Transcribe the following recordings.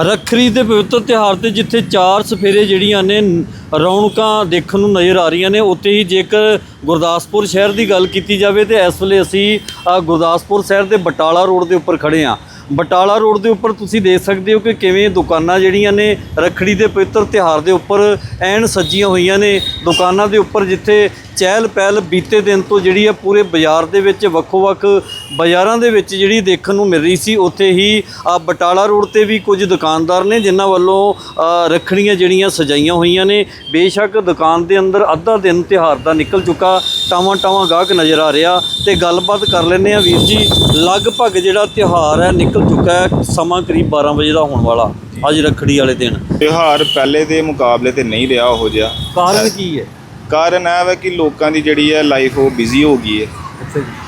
ਰੱਖੜੀ ਦੇ ਪਵਿੱਤਰ ਤਿਉਹਾਰ ਤੇ ਜਿੱਥੇ ਚਾਰ ਸਫੇਰੇ ਜਿਹੜੀਆਂ ਨੇ ਰੌਣਕਾਂ ਦੇਖਣ ਨੂੰ ਨਜ਼ਰ ਆ ਰਹੀਆਂ ਨੇ, ਉੱਥੇ ਹੀ ਜੇਕਰ ਗੁਰਦਾਸਪੁਰ ਸ਼ਹਿਰ ਦੀ ਗੱਲ ਕੀਤੀ ਜਾਵੇ ਤੇ ਇਸ ਵੇਲੇ ਅਸੀਂ ਗੁਰਦਾਸਪੁਰ ਸ਼ਹਿਰ ਦੇ ਬਟਾਲਾ ਰੋਡ ਦੇ ਉੱਪਰ ਖੜੇ ਹਾਂ। ਬਟਾਲਾ ਰੋਡ ਦੇ ਉੱਪਰ ਤੁਸੀਂ ਦੇਖ ਸਕਦੇ ਹੋ ਕਿ ਕਿਵੇਂ ਦੁਕਾਨਾਂ ਜਿਹੜੀਆਂ ਨੇ ਰੱਖੜੀ ਦੇ ਪਵਿੱਤਰ ਤਿਉਹਾਰ ਦੇ ਉੱਪਰ ਐਨ ਸੱਜੀਆਂ ਹੋਈਆਂ ਨੇ। ਦੁਕਾਨਾਂ ਦੇ ਉੱਪਰ ਜਿੱਥੇ ਚਹਿਲ ਪਹਿਲ ਬੀਤੇ ਦਿਨ ਤੋਂ ਜਿਹੜੀ ਆ ਪੂਰੇ ਬਾਜ਼ਾਰ ਦੇ ਵਿੱਚ ਵੱਖੋ-ਵੱਖ ਬਾਜ਼ਾਰਾਂ ਦੇ ਵਿੱਚ ਜਿਹੜੀ ਦੇਖਣ ਨੂੰ ਮਿਲ ਰਹੀ ਸੀ ਉੱਥੇ ਹੀ ਆ ਬਟਾਲਾ ਰੋਡ ਤੇ ਵੀ ਕੁਝ ਦੁਕਾਨਦਾਰ ਨੇ ਜਿਨ੍ਹਾਂ ਵੱਲੋਂ ਅ, ਰੱਖੜੀਆਂ ਜਿਹੜੀਆਂ ਸਜਾਈਆਂ ਹੋਈਆਂ ਨੇ। ਬੇਸ਼ੱਕ ਦੁਕਾਨ ਦੇ ਅੰਦਰ ਅੱਧਾ ਦਿਨ ਤਿਉਹਾਰ ਦਾ ਨਿਕਲ ਚੁੱਕਾ ਟਾਵਾਂ ਟਾਵਾਂ ਗਾਹਕ ਨਜ਼ਰ ਆ ਰਿਹਾ। ਤੇ ਗੱਲਬਾਤ ਕਰ ਲੈਂਦੇ ਆ ਵੀਰ ਜੀ ਲਗਭਗ ਜਿਹੜਾ ਤਿਉਹਾਰ ਹੈ ਨਿਕਲ ਚੁੱਕਾ ਹੈ ਸਮਾਂ ਕਰੀਬ 12 ਵਜੇ ਦਾ ਹੋਣ ਵਾਲਾ ਅੱਜ ਰੱਖੜੀ ਵਾਲੇ ਦਿਨ। ਤਿਉਹਾਰ ਪਹਿਲੇ ਦੇ ਮੁਕਾਬਲੇ ਤੇ ਨਹੀਂ ਰਿਹਾ ਉਹ ਜਿਹਾ। ਕਾਰਨ ਕੀ ਹੈ? ਕਾਰਨ ਇਹ ਹੈ ਕਿ ਲੋਕਾਂ ਦੀ ਜਿਹੜੀ ਹੈ ਲਾਈਫ ਉਹ ਬਿਜ਼ੀ ਹੋ ਗਈ ਹੈ।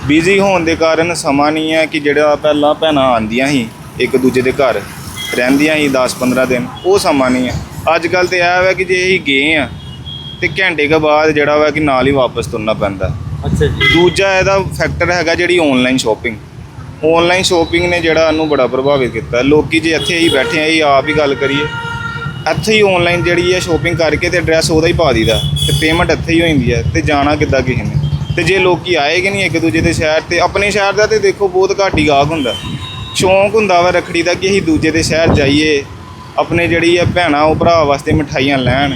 ਬਿਜ਼ੀ ਹੋਣ ਦੇ ਕਾਰਨ ਸਮਾਂ ਨਹੀਂ ਹੈ ਕਿ ਜਿਹੜਾ ਪਹਿਲਾਂ ਭੈਣਾਂ ਆਂਦੀਆਂ ਸੀ ਇੱਕ ਦੂਜੇ ਦੇ ਘਰ ਰਹਿੰਦੀਆਂ ਸੀ 10-15 ਦਿਨ ਉਹ ਸਮਾਂ ਨਹੀਂ ਹੈ। ਅੱਜ ਕੱਲ ਤੇ ਇਹ ਹੈ ਕਿ ਜੇ ਅਸੀਂ ਗਏ ਆ ਤੇ ਘੰਟੇ ਕੇ ਬਾਅਦ ਜਿਹੜਾ ਵਾ ਕਿ ਨਾਲ ਹੀ ਵਾਪਸ ਤੁਰਨਾ ਪੈਂਦਾ। ਅੱਛਾ ਜੀ। ਦੂਜਾ ਇਹਦਾ ਫੈਕਟਰ ਹੈਗਾ ਜਿਹੜੀ ਆਨਲਾਈਨ ਸ਼ਾਪਿੰਗ ਆਨਲਾਈਨ ਸ਼ੋਪਿੰਗ ਨੇ ਜਿਹੜਾ ਇਹਨੂੰ ਬੜਾ ਪ੍ਰਭਾਵਿਤ ਕੀਤਾ। ਲੋਕੀ ਜੇ ਇੱਥੇ ਹੀ ਬੈਠੇ ਆ, ਇਹ ਆਪ ਹੀ ਗੱਲ ਕਰੀਏ। ਇੱਥੇ ਹੀ ਆਨਲਾਈਨ ਜਿਹੜੀ ਹੈ ਸ਼ੋਪਿੰਗ ਕਰਕੇ ਤੇ ਐਡਰੈਸ ਉਹਦਾ ਹੀ ਪਾ ਦੀਦਾ ਤੇ ਪੇਮੈਂਟ ਇੱਥੇ ਹੀ ਹੋ ਜਾਂਦੀ ਹੈ ਤੇ ਜਾਣਾ ਕਿੱਦਾਂ ਕਿਸੇ ਨੇ? ਤੇ ਜੇ ਲੋਕੀ ਆਏਗੇ ਨਹੀਂ ਇੱਕ ਦੂਜੇ ਦੇ ਸ਼ਹਿਰ ਤੇ, ਆਪਣੇ ਸ਼ਹਿਰ ਦਾ ਤੇ ਦੇਖੋ ਬਹੁਤ ਘੱਟ ਹੀ ਗਾਹਕ ਹੁੰਦਾ। ਸ਼ੌਂਕ ਹੁੰਦਾ ਵਾ ਰੱਖੜੀ ਦਾ ਕਿ ਅਸੀਂ ਦੂਜੇ ਦੇ ਸ਼ਹਿਰ ਜਾਈਏ, ਆਪਣੇ ਜਿਹੜੀ ਆ ਭੈਣਾਂ ਉਹ ਭਰਾ ਵਾਸਤੇ ਮਠਾਈਆਂ ਲੈਣ।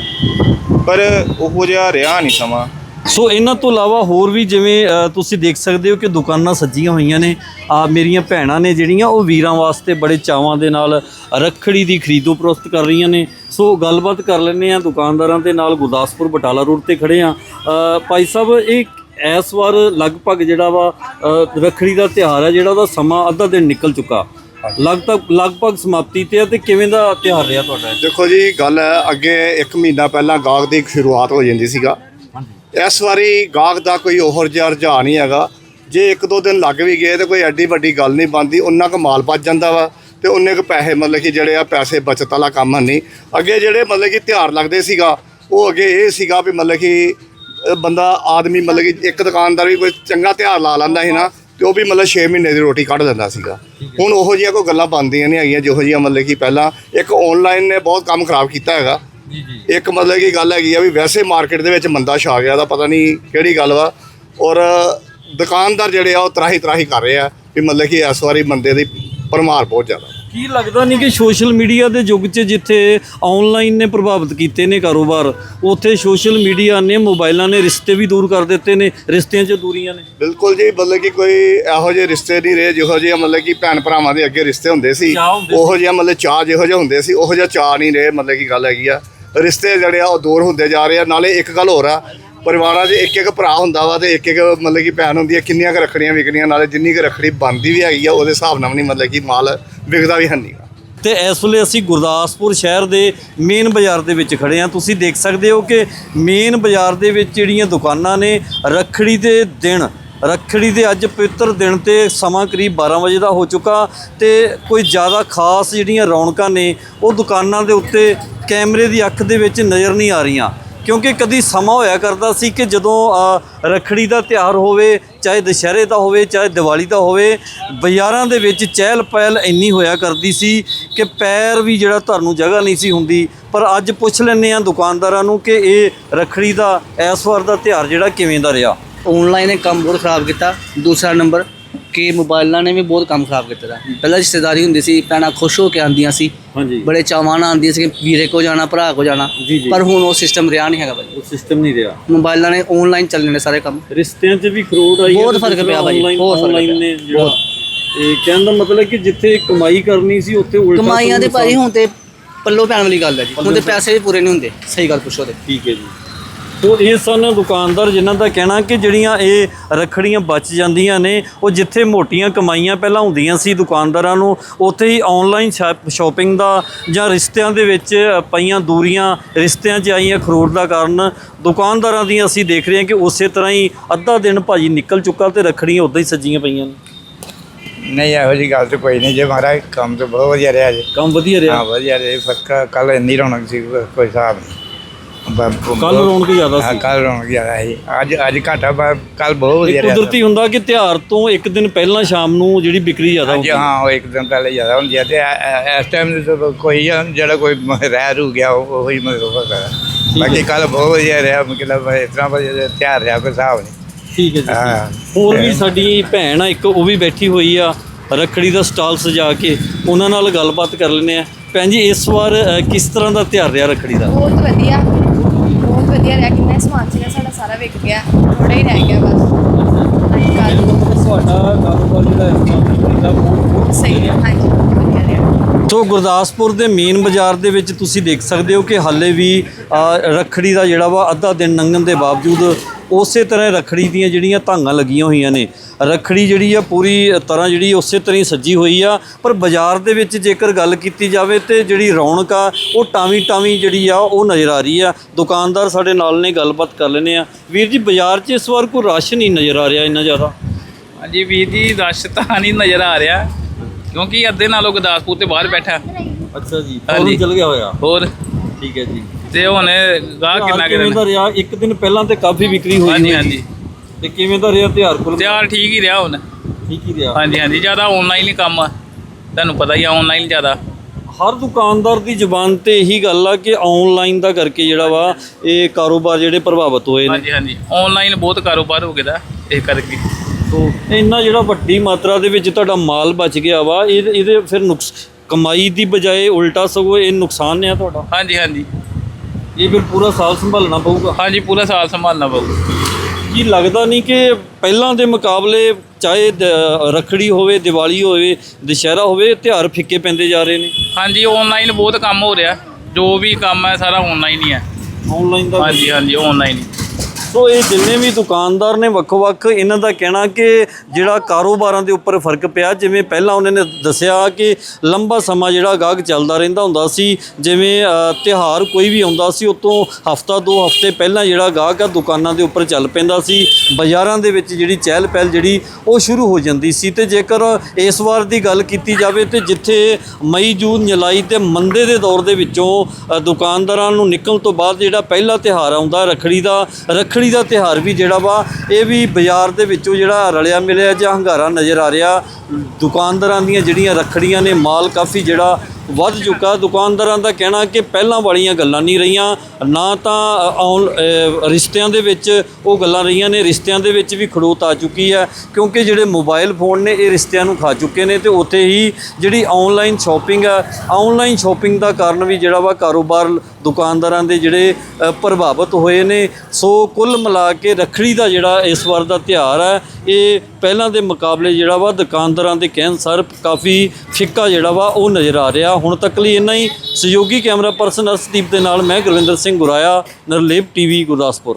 ਪਰ ਉਹੋ ਜਿਹਾ ਰਿਹਾ ਨਹੀਂ ਸਮਾਂ। ਸੋ ਇਹਨਾਂ ਤੋਂ ਇਲਾਵਾ ਹੋਰ ਵੀ ਜਿਵੇਂ ਤੁਸੀਂ ਦੇਖ ਸਕਦੇ ਹੋ ਕਿ ਦੁਕਾਨਾਂ ਸੱਜੀਆਂ ਹੋਈਆਂ ਨੇ। ਆ ਮੇਰੀਆਂ ਭੈਣਾਂ ਨੇ ਜਿਹੜੀਆਂ ਉਹ ਵੀਰਾਂ ਵਾਸਤੇ ਬੜੇ ਚਾਵਾਂ ਦੇ ਨਾਲ ਰੱਖੜੀ ਦੀ ਖਰੀਦੋ ਪ੍ਰਸਤ ਕਰ ਰਹੀਆਂ ਨੇ। ਸੋ ਗੱਲਬਾਤ ਕਰ ਲੈਂਦੇ ਆ ਦੁਕਾਨਦਾਰਾਂ ਦੇ ਨਾਲ ਗੁਰਦਾਸਪੁਰ ਬਟਾਲਾ ਰੋਡ ਤੇ ਖੜੇ ਆ ਭਾਈ ਸਾਹਿਬ ਇਹ ਇਸ ਵਾਰ ਲਗਭਗ ਜਿਹੜਾ ਵਾ ਰੱਖੜੀ ਦਾ ਤਿਉਹਾਰ ਹੈ ਜਿਹੜਾ ਉਹਦਾ ਸਮਾਂ ਅੱਧਾ ਦਿਨ ਨਿਕਲ ਚੁੱਕਾ। ਲਗਭਗ ਲਗਭਗ ਸਮਾਪਤੀ ਤੇ ਆ ਤੇ ਕਿਵੇਂ ਦਾ ਤਿਉਹਾਰ ਰਿਹਾ ਤੁਹਾਡਾ? ਦੇਖੋ ਜੀ ਗੱਲ ਹੈ ਅੱਗੇ 1 ਮਹੀਨਾ ਪਹਿਲਾਂ ਗਾਹਕ ਦੀ ਸ਼ੁਰੂਆਤ ਹੋ ਜਾਂਦੀ ਸੀਗਾ। ਇਸ ਵਾਰੀ ਗਾਹਕ ਦਾ ਕੋਈ ਉਹਰ ਜਿਹਾ ਰੁਝਾਨ ਨਹੀਂ ਹੈਗਾ। ਜੇ ਇੱਕ ਦੋ ਦਿਨ ਲੱਗ ਵੀ ਗਏ ਤੇ ਕੋਈ ਐਡੀ ਵੱਡੀ ਗੱਲ ਨਹੀਂ ਬਣਦੀ ਉਹਨਾਂ ਕੁ ਮਾਲ ਬਚ ਜਾਂਦਾ ਵਾ ਤੇ ਉਹਨੇ ਕੁ ਪੈਸੇ ਮਤਲਬ ਕਿ ਜਿਹੜੇ ਆ ਪੈਸੇ ਬਚਤ ਵਾਲਾ ਕੰਮ ਨਹੀਂ। ਅੱਗੇ ਜਿਹੜੇ ਮਤਲਬ ਕਿ ਤਿਉਹਾਰ ਲੱਗਦੇ ਸੀਗਾ ਉਹ ਅੱਗੇ ਇਹ ਸੀਗਾ ਵੀ ਮਤਲਬ ਕਿ ਬੰਦਾ ਆਦਮੀ ਮਤਲਬ ਕਿ ਇੱਕ ਦੁਕਾਨਦਾਰ ਵੀ ਕੋਈ ਚੰਗਾ ਤਿਉਹਾਰ ਲਾ ਲੈਂਦਾ ਸੀ ਨਾ ਤੇ ਉਹ ਵੀ ਮਤਲਬ 6 ਮਹੀਨੇ ਦੀ ਰੋਟੀ ਕੱਢ ਦਿੰਦਾ ਸੀਗਾ। ਹੁਣ ਉਹੋ ਜਿਹੀਆਂ ਕੋਈ ਗੱਲਾਂ ਬਣਦੀਆਂ ਨਹੀਂ ਹੈਗੀਆਂ ਜਿਹੋ ਜਿਹੀਆਂ ਮਤਲਬ ਕਿ ਪਹਿਲਾਂ ਇੱਕ ਆਨਲਾਈਨ ਨੇ ਬਹੁਤ ਕੰਮ ਖਰਾਬ ਕੀਤਾ ਹੈਗਾ। ਜੀ ਜੀ। ਇੱਕ ਮਤਲਬ ਕੀ ਗੱਲ ਹੈਗੀ ਆ ਵੀ ਵੈਸੇ ਮਾਰਕੀਟ ਦੇ ਵਿੱਚ ਮੰਦਾ ਛਾ ਗਿਆ ਦਾ ਪਤਾ ਨਹੀਂ ਕਿਹੜੀ ਗੱਲ ਵਾ। ਔਰ ਦੁਕਾਨਦਾਰ ਜਿਹੜੇ ਆ ਉਹ ਤਰਾਹੀ ਤਰਾਹੀ ਕਰ ਰਹੇ ਆ ਵੀ ਮਤਲਬ ਕਿ ਇਸ ਵਾਰੀ ਬੰਦੇ ਦੀ ਪਰਮਾਰ ਬਹੁਤ ਜ਼ਿਆਦਾ। ਕੀ ਲੱਗਦਾ ਨਹੀਂ ਕਿ ਸੋਸ਼ਲ ਮੀਡੀਆ ਦੇ ਯੁੱਗ 'ਚ ਜਿੱਥੇ ਆਨਲਾਈਨ ਨੇ ਪ੍ਰਭਾਵਿਤ ਕੀਤੇ ਨੇ ਕਾਰੋਬਾਰ ਉੱਥੇ ਸੋਸ਼ਲ ਮੀਡੀਆ ਨੇ ਮੋਬਾਈਲਾਂ ਨੇ ਰਿਸ਼ਤੇ ਵੀ ਦੂਰ ਕਰ ਦਿੱਤੇ ਨੇ ਰਿਸ਼ਤਿਆਂ 'ਚ ਦੂਰੀਆਂ ਨੇ? ਸੀ ਜੀ ਮਤਲਬ ਕਿ ਕੋਈ ਇਹੋ ਜਿਹੇ ਰਿਸ਼ਤੇ ਨਹੀਂ ਰਹੇ ਜਿਹੋ ਜਿਹੇ ਮਤਲਬ ਕਿ ਭੈਣ ਭਰਾਵਾਂ ਦੇ ਅੱਗੇ ਰਿਸ਼ਤੇ ਹੁੰਦੇ ਸੀ। ਉਹੋ ਜਿਹਾ ਮਤਲਬ ਚਾਹ ਜਿਹੋ ਜਿਹੇ ਹੁੰਦੇ ਸੀ ਉਹੋ ਜਿਹਾ ਚਾਹ ਨਹੀਂ ਰਹੇ ਮਤਲਬ ਕਿ ਗੱਲ ਹੈਗੀ ਆ। ਰਿਸ਼ਤੇ ਜਿਹੜੇ ਆ ਉਹ ਦੂਰ ਹੁੰਦੇ ਜਾ ਰਹੇ ਆ, ਨਾਲੇ ਇੱਕ ਗੱਲ ਹੋਰ ਆ, ਪਰਿਵਾਰਾਂ 'ਚ ਇੱਕ ਇੱਕ ਭਰਾ ਹੁੰਦਾ ਵਾ ਤੇ ਇੱਕ ਇੱਕ ਮਤਲਬ ਕਿ ਭੈਣ ਹੁੰਦੀ ਆ, ਕਿੰਨੀਆਂ ਕੁ ਰੱਖੜੀਆਂ ਵਿਕਣੀਆਂ ਨਾਲੇ ਜਿੰਨੀ ਕੁ ਰੱਖੜੀ ਬਣਦੀ ਵੀ ਹੈਗੀ ਆ, ਉਹਦੇ ਹਿਸਾਬ ਨਾਲ ਵੀ ਨਹੀਂ ਮਤਲਬ ਕਿ ਮਾਲ ਵਿਕਦਾ ਵੀ ਹੈ ਨਹੀਂ ਤੇ ਇਸ ਵੇਲੇ ਅਸੀਂ ਗੁਰਦਾਸਪੁਰ ਸ਼ਹਿਰ ਦੇ ਮੇਨ ਬਾਜ਼ਾਰ ਦੇ ਵਿੱਚ ਖੜੇ ਹਾਂ। ਤੁਸੀਂ ਦੇਖ ਸਕਦੇ ਹੋ ਕਿ ਮੇਨ ਬਾਜ਼ਾਰ ਦੇ ਵਿੱਚ ਜਿਹੜੀਆਂ ਦੁਕਾਨਾਂ ਨੇ, ਰੱਖੜੀ ਦੇ ਦਿਨ ਰੱਖੜੀ ਦੇ ਅੱਜ ਪਵਿੱਤਰ ਦਿਨ ਤੇ ਸਮਾਂ ਕਰੀਬ 12 ਵਜੇ ਦਾ ਹੋ ਚੁੱਕਾ ਤੇ ਕੋਈ ਜ਼ਿਆਦਾ ਖਾਸ ਜਿਹੜੀਆਂ ਰੌਣਕਾਂ ਨੇ ਉਹ ਦੁਕਾਨਾਂ ਦੇ ਉੱਤੇ ਕੈਮਰੇ ਦੀ ਅੱਖ ਦੇ ਵਿੱਚ ਨਜ਼ਰ ਨਹੀਂ ਆ ਰਹੀਆਂ। ਕਿਉਂਕਿ ਕਦੀ ਸਮਾਂ ਹੋਇਆ ਕਰਦਾ ਸੀ ਕਿ ਜਦੋਂ ਅ, ਰੱਖੜੀ ਦਾ ਤਿਉਹਾਰ ਹੋਵੇ ਚਾਹੇ ਦੁਸ਼ਹਿਰੇ ਦਾ ਹੋਵੇ ਚਾਹੇ ਦੀਵਾਲੀ ਦਾ ਹੋਵੇ ਬਾਜ਼ਾਰਾਂ ਦੇ ਵਿੱਚ ਚਹਿਲ ਪਹਿਲ ਇੰਨੀ ਹੋਇਆ ਕਰਦੀ ਸੀ ਕਿ ਪੈਰ ਵੀ ਜਿਹੜਾ ਤੁਹਾਨੂੰ ਜਗ੍ਹਾ ਨਹੀਂ ਸੀ ਹੁੰਦੀ। ਪਰ ਅੱਜ ਪੁੱਛ ਲੈਂਦੇ ਆ ਦੁਕਾਨਦਾਰਾਂ ਨੂੰ ਕਿ ਇਹ ਰੱਖੜੀ ਦਾ ਇਸ ਵਾਰ ਦਾ ਤਿਉਹਾਰ ਜਿਹੜਾ ਕਿਵੇਂ ਦਾ ਰਿਹਾ। ਆਨਲਾਈਨ ਨੇ ਕੰਮ ਬਹੁਤ ਖਰਾਬ ਕੀਤਾ। ਦੂਸਰਾ ਨੰਬਰ ਕਿ ਮੋਬਾਈਲਾਂ ਨੇ ਵੀ ਬਹੁਤ ਕੰਮ ਖਰਾਬ ਕੀਤਾ ਦਾ ਪਹਿਲਾਂ ਰਿਸ਼ਤੇਦਾਰੀ ਹੁੰਦੀ ਸੀ ਭੈਣਾਂ ਖੁਸ਼ ਹੋ ਕੇ ਆਉਂਦੀਆਂ ਸੀ। ਹਾਂਜੀ। ਬੜੇ ਚਾਵਾਂ ਨਾਲ ਆਉਂਦੀਆਂ ਸੀ ਕਿ ਵੀਰੇ ਕੋ ਜਾਣਾ ਭਰਾ ਕੋ ਜਾਣਾ। ਪਰ ਹੁਣ ਉਹ ਸਿਸਟਮ ਰਿਹਾ ਨਹੀਂ ਹੈਗਾ ਭਾਈ ਉਹ ਸਿਸਟਮ ਨਹੀਂ ਰਿਹਾ। ਮੋਬਾਈਲਾਂ ਨੇ ਆਨਲਾਈਨ ਚੱਲਣੇ ਨੇ ਸਾਰੇ ਕੰਮ। ਰਿਸ਼ਤਿਆਂ 'ਚ ਵੀ ਖਰੋੜ ਆਈ ਬਹੁਤ ਫ਼ਰਕ ਪਿਆ online- ਬਹੁਤ ਪਿਆ। ਨੇ ਜਿਹੜਾ ਇਹ ਕਹਿਣ ਦਾ ਮਤਲਬ ਕਿ ਜਿੱਥੇ ਕਮਾਈ ਕਰਨੀ ਸੀ ਉੱਥੇ ਉਲਟਾ ਕਮਾਈਆਂ ਦੇ ਭਾਈ ਹੁਣ ਤੇ ਪੱਲੋ ਪੈਣ ਵਾਲੀ ਗੱਲ ਹੈ ਜੀ। ਹੁਣ ਤੇ ਪੈਸੇ ਵੀ ਪੂਰੇ ਨਹੀਂ ਹੁੰਦੇ। ਸਹੀ ਗੱਲ ਪੁੱਛੋ ਤੇ। ਠੀਕ ਹੈ ਜੀ। ਤੋ ਇਹ ਸਨ ਦੁਕਾਨਦਾਰ ਜਿਨ੍ਹਾਂ ਦਾ ਕਹਿਣਾ ਕਿ ਜਿਹੜੀਆਂ ਇਹ ਰੱਖੜੀਆਂ ਬਚ ਜਾਂਦੀਆਂ ਨੇ ਉਹ ਜਿੱਥੇ ਮੋਟੀਆਂ ਕਮਾਈਆਂ ਪਹਿਲਾਂ ਹੁੰਦੀਆਂ ਸੀ ਦੁਕਾਨਦਾਰਾਂ ਨੂੰ ਉੱਥੇ ਹੀ ਆਨਲਾਈਨ ਸ਼ਾਪਿੰਗ ਦਾ ਜਾਂ ਰਿਸ਼ਤਿਆਂ ਦੇ ਵਿੱਚ ਪਈਆਂ ਦੂਰੀਆਂ ਰਿਸ਼ਤਿਆਂ 'ਚ ਆਈਆਂ ਖਰੋੜ ਦਾ ਕਾਰਨ ਦੁਕਾਨਦਾਰਾਂ ਦੀਆਂ ਅਸੀਂ ਦੇਖ ਰਹੇ ਹਾਂ ਕਿ ਉਸੇ ਤਰ੍ਹਾਂ ਹੀ ਅੱਧਾ ਦਿਨ ਭਾਜੀ ਨਿਕਲ ਚੁੱਕਾ ਤੇ ਰੱਖੜੀਆਂ ਉਦਾਂ ਹੀ ਸੱਜੀਆਂ ਪਈਆਂ ਨੇ। ਨਹੀਂ ਇਹੋ ਜੀ ਗੱਲ ਤਾਂ ਕੋਈ ਨਹੀਂ ਜੇ ਮਹਾਰਾਜ ਕੰਮ ਤਾਂ ਬਹੁਤ ਵਧੀਆ ਰਿਹਾ ਜੀ। ਕੰਮ ਵਧੀਆ ਹਾਂ ਰਿਹਾ ਵਧੀਆ ਰਿਹਾ ਫ਼ਰਕ ਕੱਲ ਇੰਨੀ ਰੌਣਕ ਸੀ ਕੋਈ ਕੋਈ ਹਿਸਾਬ ਨਹੀਂ। ਕੱਲ ਰੌਣਕ ਜ਼ਿਆਦਾ ਹਾਂ ਸੀ। ਕੱਲ ਰੌਣਕ ਜ਼ਿਆਦਾ ਸੀ। ਅੱਜ ਅੱਜ ਘਾਟਾ ਕੱਲ ਬਹੁਤ ਵਧੀਆ ਰਿਹਾ। ਕੁਦਰਤੀ ਹੁੰਦਾ ਕਿ ਤਿਉਹਾਰ ਤੋਂ ਇੱਕ ਦਿਨ ਪਹਿਲਾਂ ਸ਼ਾਮ ਨੂੰ ਜਿਹੜੀ ਵਿਕਰੀ ਜ਼ਿਆਦਾ ਹੁੰਦੀ। ਹੈ ਹਾਂ ਉਹ ਇੱਕ ਦਿਨ ਪਹਿਲੇ ਜ਼ਿਆਦਾ ਹੁੰਦੀ ਹੈ ਤੇ ਇਸ ਟਾਈਮ ਕੋਈ ਜਿਹੜਾ ਕੋਈ ਰਹਿ ਰੂ ਗਿਆ ਉਹ ਉਹੀ ਮਤਲਬ ਹੋ ਬਾਕੀ ਕੱਲ ਬਹੁਤ ਵਧੀਆ ਰਿਹਾ ਮਤਲਬ ਇਸ ਤਰ੍ਹਾਂ ਵਧੀਆ ਤਿਆਰ ਰਿਹਾ ਕੋਈ ਹਿਸਾਬ ਨਹੀਂ। ਠੀਕ ਹੈ ਜੀ ਹਾਂ। ਹੋਰ ਵੀ ਸਾਡੀ ਭੈਣ ਆ ਇੱਕ ਉਹ ਵੀ ਬੈਠੀ ਹੋਈ ਆ। ਰੱਖੜੀ ਦਾ ਸਟਾਲ ਸਜਾ ਕੇ ਉਹਨਾਂ ਨਾਲ ਗੱਲਬਾਤ ਕਰ ਲੈਂਦੇ ਆ। ਭੈਣ ਜੀ ਇਸ ਵਾਰ ਅ, ਕਿਸ ਤਰ੍ਹਾਂ ਦਾ ਤਿਉਹਾਰ ਰਿਹਾ ਰੱਖੜੀ ਦਾ? ਬਹੁਤ ਵਧੀਆ। ਬਹੁਤ ਵਧੀਆ ਰਿਹਾ। ਕਿੰਨਾ ਸਮਾਨ ਸੀਗਾ ਸਾਡਾ ਸਾਰਾ ਵਿਕ ਗਿਆ। ਥੋੜਾ ਹੀ ਰਹਿ ਗਿਆ ਬਸ। ਕੱਲ ਤੁਹਾਡਾ ਕਾਰੋਬਾਰ ਜਿਹੜਾ ਬਹੁਤ ਸਹੀ ਹੈ ਹਾਂਜੀ। ਸੋ ਗੁਰਦਾਸਪੁਰ ਦੇ ਮੇਨ ਬਾਜ਼ਾਰ ਦੇ ਵਿੱਚ ਤੁਸੀਂ ਦੇਖ ਸਕਦੇ ਹੋ ਕਿ ਹਾਲੇ ਵੀ ਅ, ਰੱਖੜੀ ਦਾ ਜਿਹੜਾ ਵਾ ਅੱਧਾ ਦਿਨ ਲੰਘਣ ਦੇ ਬਾਵਜੂਦ ਉਸੇ ਤਰ੍ਹਾਂ ਰੱਖੜੀ ਦੀਆਂ ਜਿਹੜੀਆਂ ਧਾਂਗਾਂ ਲੱਗੀਆਂ ਹੋਈਆਂ ਨੇ। ਰੱਖੜੀ ਜਿਹੜੀ ਆ ਪੂਰੀ ਤਰ੍ਹਾਂ ਜਿਹੜੀ ਉਸੇ ਤਰ੍ਹਾਂ ਹੀ ਸੱਜੀ ਹੋਈ ਆ ਪਰ ਬਾਜ਼ਾਰ ਦੇ ਵਿੱਚ ਜੇਕਰ ਗੱਲ ਕੀਤੀ ਜਾਵੇ ਤੇ ਜਿਹੜੀ ਰੌਣਕ ਆ ਉਹ ਟਾਵੀਂ ਟਾਵੀਂ ਜਿਹੜੀ ਆ ਉਹ ਨਜ਼ਰ ਆ ਰਹੀ ਆ। ਦੁਕਾਨਦਾਰ ਸਾਡੇ ਨਾਲ ਨੇ ਗੱਲਬਾਤ ਕਰ ਲੈਨੇ ਆ। ਵੀਰ ਜੀ ਬਾਜ਼ਾਰ 'ਚ ਇਸ ਵਾਰ ਕੋਈ ਰਸ਼ ਨਹੀਂ ਨਜ਼ਰ ਆ ਰਿਹਾ ਇੰਨਾ ਜ਼ਿਆਦਾ? ਹਾਂਜੀ ਵੀਰ ਜੀ ਰਸ਼ ਤਾਂ ਨਹੀਂ ਨਜ਼ਰ ਆ ਰਿਹਾ। ਕਿਉਂਕਿ ਅੱਧੇ ਨਾਲੋਂ ਗੁਰਦਾਸਪੁਰ ਤੇ ਬਾਹਰ ਬੈਠਾ। ਅੱਛਾ ਜੀ ਹਾਂਜੀ। ਚੱਲ ਗਿਆ ਹੋਇਆ? ਹੋਰ? ਠੀਕ ਹੈ ਜੀ। ਤੇ ਹੁਣ ਗਾਹ ਕਿੰਨਾ ਕਿਵੇਂ ਦਾ ਕਿੰਨਾ ਰਿਹਾ? ਇੱਕ ਦਿਨ ਪਹਿਲਾਂ ਤੇ ਕਾਫੀ ਵਿਕਰੀ ਹੋਈ ਹਾਂਜੀ ਹੋਈ ਹਾਂਜੀ। ਤੇ ਕਿਵੇਂ ਦਾ ਰਿਹਾ ਤਿਉਹਾਰ ਕੁੱਲ ਤਿਆਰ ਠੀਕ ਹੀ ਰਿਹਾ ਹੁਣ। ਠੀਕ ਹੀ ਰਿਹਾ। ਹਾਂਜੀ ਹਾਂਜੀ ਜ਼ਿਆਦਾ ਆਨਲਾਈਨ ਹੀ ਕੰਮ ਆ। ਤੁਹਾਨੂੰ ਪਤਾ ਹੀ ਆ ਆਨਲਾਈਨ ਜ਼ਿਆਦਾ। ਹਰ ਦੁਕਾਨਦਾਰ ਦੀ ਜ਼ੁਬਾਨ ਤੇ ਇਹੀ ਗੱਲ ਆ ਕਿ ਆਨਲਾਈਨ ਦਾ ਕਰਕੇ ਜਿਹੜਾ ਵਾ ਇਹ ਕਾਰੋਬਾਰ ਜਿਹੜੇ ਪ੍ਰਭਾਵਿਤ ਹੋਏ ਨੇ। ਹਾਂਜੀ ਹਾਂਜੀ। ਆਨਲਾਈਨ ਬਹੁਤ ਕਾਰੋਬਾਰ ਹੋ ਗਿਆ ਦਾ ਇਹ ਕਰਕੇ। ਸੋ ਇੰਨਾ ਜਿਹੜਾ ਵੱਡੀ ਮਾਤਰਾ ਦੇ ਵਿੱਚ ਤੁਹਾਡਾ ਮਾਲ ਬਚ ਗਿਆ ਵਾ ਇਹ ਇਹਦੇ ਫਿਰ ਨੁਕਸ ਕਮਾਈ ਦੀ ਬਜਾਏ ਉਲਟਾ ਸਗੋਂ ਇਹ ਨੁਕਸਾਨ ਹੈ ਤੁਹਾਡਾ? ਹਾਂਜੀ ਹਾਂਜੀ। ਇਹ ਫਿਰ ਪੂਰਾ ਸਾਲ ਸੰਭਾਲਣਾ ਪਊਗਾ? ਹਾਂਜੀ ਪੂਰਾ ਸਾਲ ਸੰਭਾਲਣਾ ਪਊ। ਕੀ ਲੱਗਦਾ ਨਹੀਂ ਕਿ ਪਹਿਲਾਂ ਦੇ ਮੁਕਾਬਲੇ ਚਾਹੇ ਰੱਖੜੀ ਹੋਵੇ ਦੀਵਾਲੀ ਹੋਵੇ ਦੁਸ਼ਹਿਰਾ ਹੋਵੇ ਤਿਉਹਾਰ ਫਿੱਕੇ ਪੈਂਦੇ ਜਾ ਰਹੇ ਨੇ? ਹਾਂਜੀ ਆਨਲਾਈਨ ਬਹੁਤ ਕੰਮ ਹੋ ਰਿਹਾ। ਜੋ ਵੀ ਕੰਮ ਹੈ ਸਾਰਾ ਆਨਲਾਈਨ ਹੀ ਹੈ। ਆਨਲਾਈਨ ਦਾ ਹਾਂਜੀ ਹਾਂਜੀ ਆਨਲਾਈਨ ਹੀ। ਸੋ ਇਹ ਜਿੰਨੇ ਵੀ ਦੁਕਾਨਦਾਰ ਨੇ ਵੱਖ-ਵੱਖ ਇਹਨਾਂ ਦਾ ਕਹਿਣਾ ਕਿ ਜਿਹੜਾ ਕਾਰੋਬਾਰਾਂ ਦੇ ਉੱਪਰ ਫ਼ਰਕ ਪਿਆ ਜਿਵੇਂ ਪਹਿਲਾਂ ਉਹਨਾਂ ਨੇ ਦੱਸਿਆ ਕਿ ਲੰਬਾ ਸਮਾਂ ਜਿਹੜਾ ਗਾਹਕ ਚੱਲਦਾ ਰਹਿੰਦਾ ਹੁੰਦਾ ਸੀ ਜਿਵੇਂ ਅ, ਤਿਉਹਾਰ ਕੋਈ ਵੀ ਆਉਂਦਾ ਸੀ ਉਤੋਂ ਹਫਤਾ ਦੋ ਹਫ਼ਤੇ ਪਹਿਲਾਂ ਜਿਹੜਾ ਗਾਹਕ ਆ ਦੁਕਾਨਾਂ ਦੇ ਉੱਪਰ ਚੱਲ ਪੈਂਦਾ ਸੀ ਬਾਜ਼ਾਰਾਂ ਦੇ ਵਿੱਚ ਜਿਹੜੀ ਚਹਿਲ ਪਹਿਲ ਜਿਹੜੀ ਉਹ ਸ਼ੁਰੂ ਹੋ ਜਾਂਦੀ ਸੀ। ਤੇ ਜੇਕਰ ਇਸ ਵਾਰ ਦੀ ਗੱਲ ਕੀਤੀ ਜਾਵੇ ਤੇ ਜਿੱਥੇ ਮਈ ਜੂਨ ਜੁਲਾਈ ਤੇ ਮੰਦੇ ਦੇ ਦੌਰ ਦੇ ਵਿੱਚੋਂ ਦੁਕਾਨਦਾਰਾਂ ਨੂੰ ਨਿਕਲਣ ਤੋਂ ਬਾਅਦ ਜਿਹੜਾ ਪਹਿਲਾ ਤਿਉਹਾਰ ਆਉਂਦਾ ਰੱਖੜੀ ਦਾ ਰੱਖੜੀ ਦਾ ਤਿਉਹਾਰ ਵੀ ਜਿਹੜਾ ਵਾ, ਇਹ ਵੀ ਬਾਜ਼ਾਰ ਦੇ ਵਿੱਚੋਂ ਜਿਹੜਾ ਰਲਿਆ ਮਿਲਿਆ ਜਾਂ ਹੰਗਾਰਾ ਨਜ਼ਰ ਆ ਰਿਹਾ। ਦੁਕਾਨਦਾਰਾਂ ਦੀਆਂ ਜਿਹੜੀਆਂ ਰੱਖੜੀਆਂ ਨੇ, ਮਾਲ ਕਾਫੀ ਜਿਹੜਾ ਵੱਧ ਚੁੱਕਾ। ਦੁਕਾਨਦਾਰਾਂ ਦਾ ਕਹਿਣਾ ਕਿ ਪਹਿਲਾਂ ਵਾਲੀਆਂ ਗੱਲਾਂ ਨਹੀਂ ਰਹੀਆਂ। ਨਾ ਤਾਂ ਅ, ਔਨ ਰਿਸ਼ਤਿਆਂ ਦੇ ਵਿੱਚ ਉਹ ਗੱਲਾਂ ਰਹੀਆਂ ਨੇ। ਰਿਸ਼ਤਿਆਂ ਦੇ ਵਿੱਚ ਵੀ ਖੜੋਤ ਆ ਚੁੱਕੀ ਹੈ। ਕਿਉਂਕਿ ਜਿਹੜੇ ਮੋਬਾਈਲ ਫੋਨ ਨੇ ਇਹ ਰਿਸ਼ਤਿਆਂ ਨੂੰ ਖਾ ਚੁੱਕੇ ਨੇ ਤੇ ਉੱਥੇ ਹੀ ਜਿਹੜੀ ਆਨਲਾਈਨ ਸ਼ਾਪਿੰਗ ਆ ਆਨਲਾਈਨ ਸ਼ਾਪਿੰਗ ਦਾ ਕਾਰਨ ਵੀ ਜਿਹੜਾ ਵਾ ਕਾਰੋਬਾਰ ਦੁਕਾਨਦਾਰਾਂ ਦੇ ਜਿਹੜੇ ਪ੍ਰਭਾਵਿਤ ਹੋਏ ਨੇ। ਸੋ ਕੁੱਲ ਮਿਲਾ ਕੇ ਰੱਖੜੀ ਦਾ ਜਿਹੜਾ ਇਸ ਵਾਰ ਦਾ ਤਿਉਹਾਰ ਹੈ ਇਹ ਪਹਿਲਾਂ ਦੇ ਮੁਕਾਬਲੇ ਜਿਹੜਾ ਵਾ ਦੁਕਾਨਦਾਰਾਂ ਦੇ ਕਹਿਣ ਸਰ ਕਾਫੀ ਫਿੱਕਾ ਜਿਹੜਾ ਵਾ ਉਹ ਨਜ਼ਰ ਆ ਰਿਹਾ। ਹੁਣ ਤੱਕ ਲਈ ਇੰਨਾ ਹੀ ਸਹਿਯੋਗੀ ਕੈਮਰਾ ਪਰਸਨ ਅਰਸ਼ਦੀਪ ਦੇ ਨਾਲ ਮੈਂ ਗੁਰਵਿੰਦਰ ਸਿੰਘ ਗੁਰਾਇਆ, ਨਰਲੇਪ ਟੀਵੀ, ਗੁਰਦਾਸਪੁਰ।